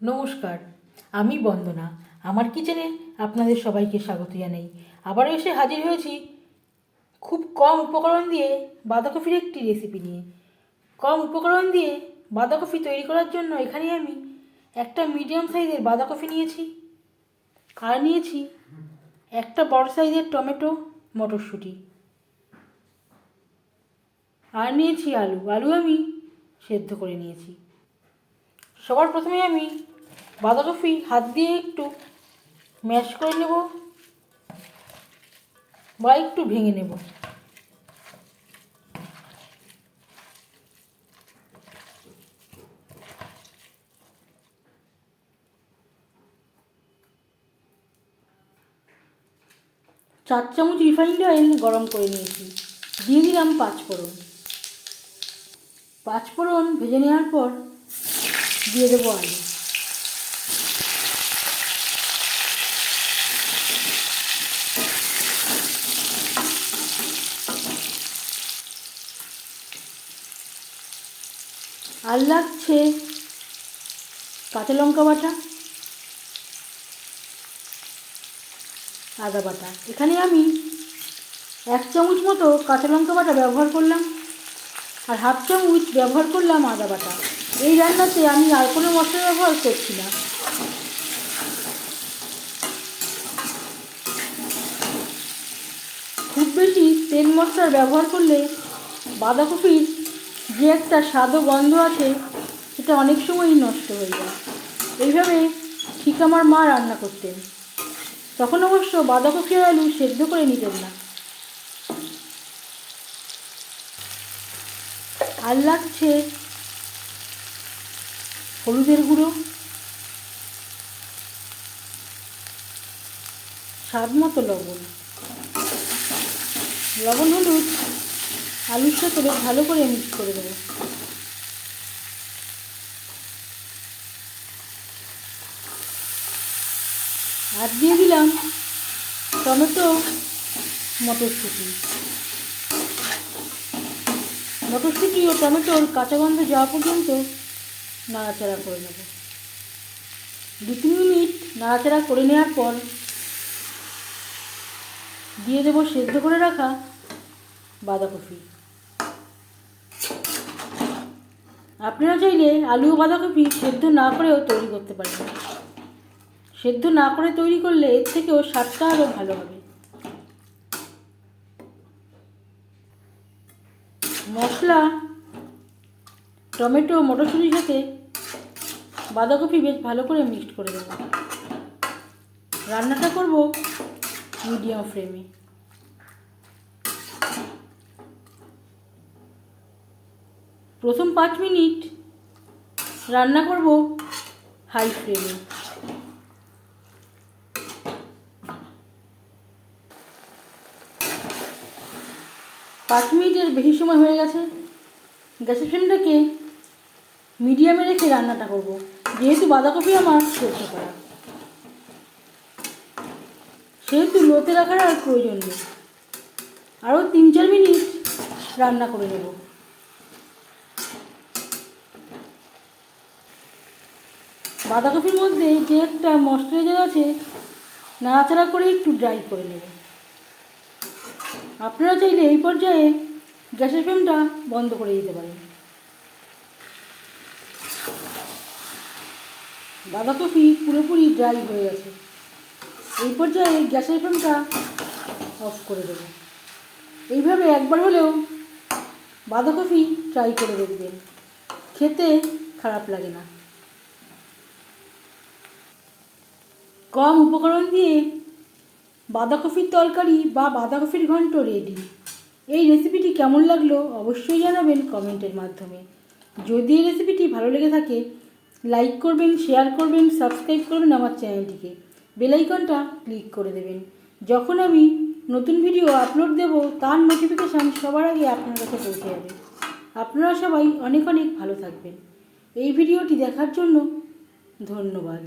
নমস্কার, আমি বন্দনা। আমার কিচেনে আপনাদের সবাইকে স্বাগত জানাই। আবার এসে হাজির হয়েছি খুব কম উপকরণ দিয়ে বাঁধাকপির একটি রেসিপি নিয়ে। কম উপকরণ দিয়ে বাঁধাকপি তৈরি করার জন্য এখানে আমি একটা মিডিয়াম সাইজের বাঁধাকপি নিয়েছি আর নিয়েছি একটা বড় সাইজের টমেটো মটরশুঁটি। আর নিয়েছি আলু। আলু আমি সেদ্ধ করে নিয়েছি। সবার প্রথমে আমি বাঁধাকপি হাত দিয়ে একটু ম্যাশ করে নেব বা একটু ভেঙে নেব। চার চামচ রিফাইন্ড অয়েল গরম করে নিয়েছি। দিয়ে দিলাম পাঁচফোড়ন। পাঁচফোড়ন ভেজে নেওয়ার পর দিয়ে দেবো আলু। আর লাগছে কাঁচা লঙ্কা বাটা, আদা বাটা। এখানে আমি এক চামচ মতো কাঁচা লঙ্কা বাটা ব্যবহার করলাম আর হাফ চামচ ব্যবহার করলাম আদা বাটা। এই রান্নাতে আমি আর কোনো মশলা ব্যবহার করছি না। খুব বেশি তেল মশলার ব্যবহার করলে বাঁধাকপির যে একটা স্বাদ গন্ধ আছে, সেটা অনেক সময়ই নষ্ট হয়ে যায়। এইভাবে ঠিক আমার মা রান্না করতেন। তখন অবশ্য বাঁধাকপি আলু সেদ্ধ করে নিতেন না। আর লাগছে হলুদের গুঁড়ো। স্বাদ মতো লবণ। লবণ হলুদ। আলুর সাথে বেশ ভালো করে মিক্স করে দেবো। আর দিয়ে দিলাম টমেটো, মটরশুঁটি। মটরশুঁটি ও টমেটোর কাঁচা গন্ধ যাওয়া পর্যন্ত নাড়াচাড়া করে নেব। দু তিন মিনিট নাড়াচাড়া করে নেওয়ার পর দিয়ে দেবো সেদ্ধ করে রাখা বাঁধাকপি। আপনারা চাইলে আলু বাঁধাকপি সেদ্ধ না করেও তৈরি করতে পারেন। সেদ্ধ না করে তৈরি করলে এর থেকেও স্বাদটা আরও ভালো হবে। মশলা, টমেটো, মটরশুঁটির সাথে বাঁধাকপি বেশ ভালো করে মিক্সড করে দেবো রান্নাটা করব মিডিয়াম ফ্লেমে। প্রথম পাঁচ মিনিট রান্না করব হাই ফ্লেমে। পাঁচ মিনিটের বেশি সময় হয়ে গেছে। গ্যাসের ফ্লেমটাকে মিডিয়ামে রেখে রান্নাটা করব। যেহেতু বাঁধাকপি আমার সেদ্ধ করা সেহেতু লোতে রাখার আর প্রয়োজন নেই। আরও তিন চার মিনিট রান্না করে নেব। বাঁধাকপির মধ্যে যে একটা মশলাইজার আছে, নাড়াচাড়া করে একটু ড্রাই করে নেব। আপনারা চাইলে এই পর্যায়ে গ্যাসের ফ্লেমটা বন্ধ করে দিতে পারেন। বাঁধাকপি পুরোপুরি ড্রাই হয়ে গেছে। এই পর্যায়ে গ্যাসের ফ্লেমটা অফ করে দেবো। এইভাবে একবার হলেও বাঁধাকপি ট্রাই করে দেখবেন। খেতে খারাপ লাগে না। কম উপকরণ দিয়ে বাঁধাকপির তরকারি বা বাঁধাকপির ঘন্ট রেডি। এই রেসিপিটি কেমন লাগল অবশ্যই জানাবেন কমেন্টের মাধ্যমে। যদি এই রেসিপিটি ভালো লেগে থাকে লাইক করবেন শেয়ার করবেন সাবস্ক্রাইব করবেন আমার চ্যানেলটিকে বেলাইকনটা ক্লিক করে দেবেন। যখন আমি নতুন ভিডিও আপলোড দেব, তার নোটিফিকেশান সবার আগে আপনার কাছে পৌঁছে যাবে। আপনারা সবাই অনেক অনেক ভালো থাকবেন। এই ভিডিওটি দেখার জন্য ধন্যবাদ।